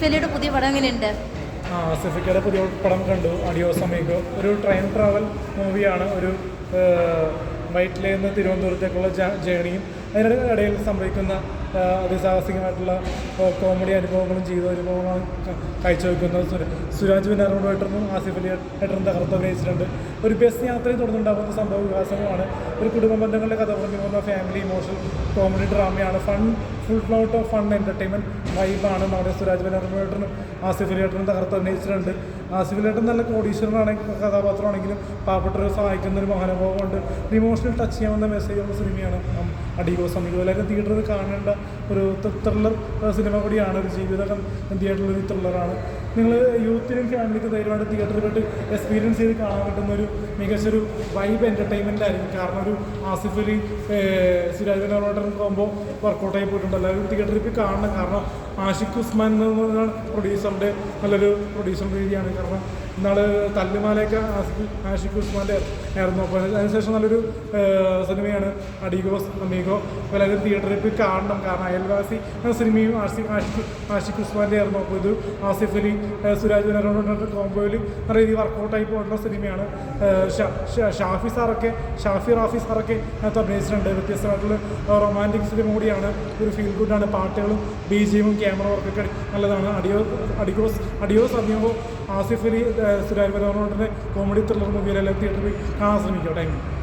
ഫെലിയുടെ പുതിയ പടം എങ്ങനെയുണ്ട്? ആസിഫിക്കയുടെ പുതിയ പടം കണ്ടു. അടിയോ അമീഗോ ഒരു ട്രെയിൻ ട്രാവൽ മൂവിയാണ് ഒരു വൈറ്റിലേന്ന് തിരുവനന്തപുരത്തേക്കുള്ള ജേണിയും അതിനിടയിൽ സംഭവിക്കുന്ന അതിസാഹസികമായിട്ടുള്ള കോമഡി അനുഭവങ്ങളും ജീവിത അനുഭവങ്ങളും കാഴ്ചവെക്കുന്നത് സുരാജ് സുരാജ് ഏട്ടനും ആസിഫ് അലി ഏട്ടനും തകർത്ത് അഭിനയിച്ചിട്ടുണ്ട് ഒരു ബസ് യാത്രയിൽ തുടർന്നുണ്ടാകുന്ന സംഭവ വികാസങ്ങളാണ്. ഒരു കുടുംബ ബന്ധങ്ങളുടെ കഥ പറഞ്ഞു പോകുന്ന family emotional comedy ഡ്രാമയാണ് fun full float of fun entertainment വൈബാണ് നമ്മുടെ സുരാജ് വിനാറോഡേട്ടനും ആസിഫ് അലി ഏട്ടനും തകർത്ത് അഭിനയിച്ചിട്ടുണ്ട്. ആസിഫ് അലി ഏട്ടൻ നല്ല കോടീശ്വരനാണെങ്കിൽ കഥാപാത്രമാണെങ്കിലും പാവപ്പെട്ടവരെ സഹായിക്കുന്ന ഒരു മഹാനുഭവമുണ്ട്. ഇമോഷണൽ ടച്ച് ചെയ്യാവുന്ന മെസ്സേജുള്ള സിനിമയാണ്. അടിയോ സമീപം എല്ലാവരും തിയേറ്ററിൽ കാണേണ്ട ഒരു ത്രില്ലർ സിനിമ കൂടിയാണ് ഒരു ജീവിതകം എന്തിയായിട്ടുള്ള ഒരു ത്രില്ലറാണ് നിങ്ങൾ യൂത്തിനും ഫാമിലിക്കും ധൈര്യമായിട്ട് തിയേറ്ററിൽ പോയിട്ട് എക്സ്പീരിയൻസ് ചെയ്ത് കാണാൻ പറ്റുന്ന ഒരു മികച്ചൊരു വൈബ് എന്റർടൈൻമെന്റ് ആയിരിക്കും. കാരണം ഒരു ആസിഫ് അലി സുരാജ് വിനോദൻ കോമ്പോ വർക്കൗട്ടായി പോയിട്ടുണ്ട്. എല്ലാവരും തിയേറ്ററിൽ പോയി കാണണം. കാരണം ആഷിഖ് ഉസ്മാൻ എന്ന് പറഞ്ഞാൽ പ്രൊഡ്യൂസറിന്റെ നല്ലൊരു പ്രൊഡ്യൂസർ രീതിയാണ്. കാരണം ഇന്നാൾ തല്ലുമാലയൊക്കെ ആസിഫ് ആഷിഖ് ഉസ്മാന്റെ ആയിരുന്നു. അപ്പോൾ അതിനുശേഷം നല്ലൊരു സിനിമയാണ് അഡീഗോസ് അമീഗോ. അപ്പോൾ എല്ലാവരും തിയേറ്ററിൽ പോയി കാണണം. കാരണം അയൽവാസി സിനിമയും ആഷിഖ് ആഷിഖ് ആഷിഖ് ഉസ്മാന്റെ ആയിരുന്നു അപ്പോൾ ഇത്. ആസിഫ് അലി സുരാജ് വിനോദ കോമ്പോയിൽ നല്ല രീതിയിൽ വർക്കൗട്ടായി പോയിട്ടുള്ള സിനിമയാണ്. ഷാഫി സാറൊക്കെ ഷാഫി റാഫി സാറൊക്കെ അതിനകത്ത് അഭിനയിച്ചിട്ടുണ്ട്. വ്യത്യസ്തമായിട്ടുള്ള റൊമാന്റിക് ഫിലിം കൂടിയാണ്. ഒരു ഫീൽ ഗുഡാണ് പാട്ടുകളും ബി ജിയും ക്യാമറ വർക്കൊക്കെ നല്ലതാണ്. അടിയോ അടിയോസ് അടിയോസ് അഭിയോഗം ആസിഫ് അലി സുരാജ് വിനോദന്റെ കോമഡി ത്രില്ലർ മൂവിയിലെല്ലാം തിയേറ്ററിൽ കാണാൻ ശ്രമിക്കുക താങ്ക്